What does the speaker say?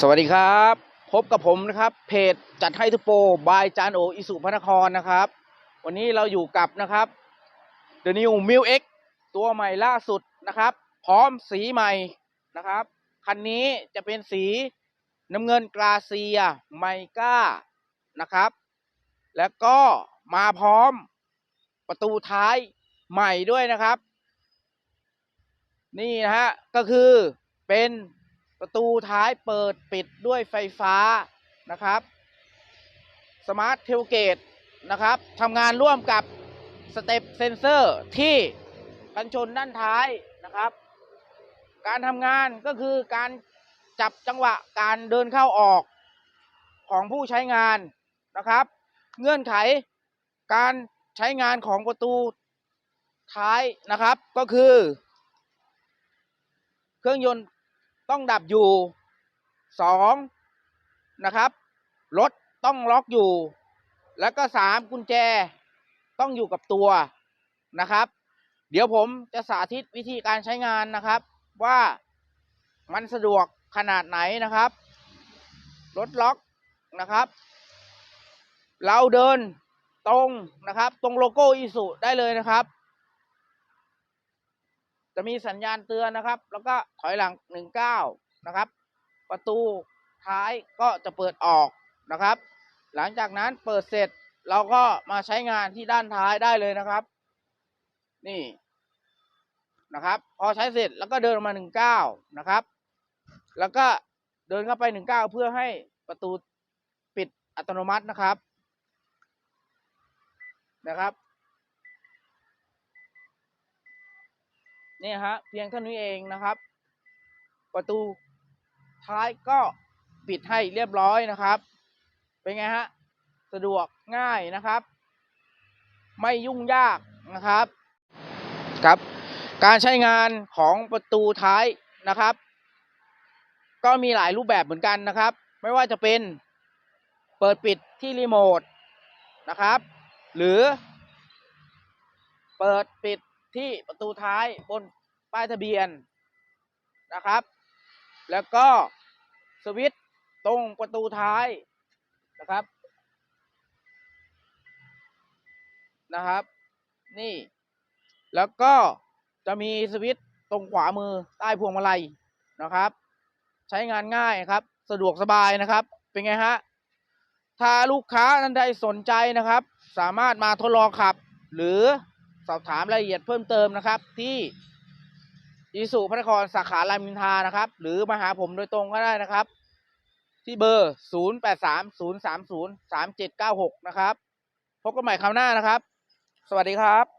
สวัสดีครับ พบกับผมนะครับ เพจจัดให้ทุโปรบายจานโออิสุพนครนะครับ วันนี้เราอยู่กับนะครับ The New m i l X ตัวใหม่ล่าสุดนะครับ พร้อมสีใหม่นะครับ คันนี้จะเป็นสีน้ำเงินกราเซียไมก้านะครับ แล้วก็มาพร้อมประตูท้ายใหม่ด้วยนะครับ นี่นะฮะก็คือเป็น ประตูท้ายเปิดปิดด้วยไฟฟ้านะครับสมาร์ทเทลเกตนะครับทำงานร่วมกับสเต็ปเซนเซอร์ที่กันชนด้านท้ายนะครับ การทำงานก็คือการจับจังหวะการเดินเข้าออกของผู้ใช้งานนะครับ เงื่อนไขการใช้งานของประตูท้ายนะครับก็คือ เครื่องยนต์ ต้องดับอยู่สองนะครับ รถต้องล็อกอยู่ แล้วก็สามกุญแจต้องอยู่กับตัวนะครับ เดี๋ยวผมจะสาธิตวิธีการใช้งานนะครับ ว่ามันสะดวกขนาดไหนนะครับ รถล็อกนะครับ เราเดินตรงนะครับ ตรงโลโก้อีสุได้เลยนะครับ จะมีสัญญาณเตือนนะครับ แล้วก็ถอยหลังหนึ่งเก้านะครับ ประตูท้ายก็จะเปิดออกนะครับ หลังจากนั้นเปิดเสร็จเราก็มาใช้งานที่ด้านท้ายได้เลยนะครับ นี่นะครับ พอใช้เสร็จแล้วก็เดินออกมาหนึ่งเก้านะครับ แล้วก็เดินเข้าไปหนึ่งเก้าเพื่อให้ประตูปิดอัตโนมัตินะครับนะครับ เนี่ยฮะเพียงเท่านี้เองนะครับ ประตูท้ายก็ปิดให้เรียบร้อยนะครับ เป็นไงฮะสะดวกง่ายนะครับ ไม่ยุ่งยากนะครับครับ การใช้งานของประตูท้ายนะครับ ก็มีหลายรูปแบบเหมือนกันนะครับ ไม่ว่าจะเป็นเปิดปิดที่รีโมทนะครับ หรือเปิดปิด ที่ประตูท้ายบนป้ายทะเบียนนะครับ แล้วก็สวิตช์ตรงประตูท้ายนะครับนะครับ นี่ แล้วก็จะมีสวิตช์ตรงขวามือใต้พวงมาลัยนะครับ ใช้งานง่ายครับ สะดวกสบายนะครับ เป็นไงฮะถ้าลูกค้าท่านใดสนใจนะครับ สามารถมาทดลองขับ หรือ สอบถามรายละเอียดเพิ่มเติมนะครับ ที่อิสุพระนครสาขารามอินทานะครับ หรือมาหาผมโดยตรงก็ได้นะครับ ที่เบอร์ 0 8 3 0 3 0 3 7 9 6 นะครับ พบกันใหม่คราวหน้านะครับ สวัสดีครับ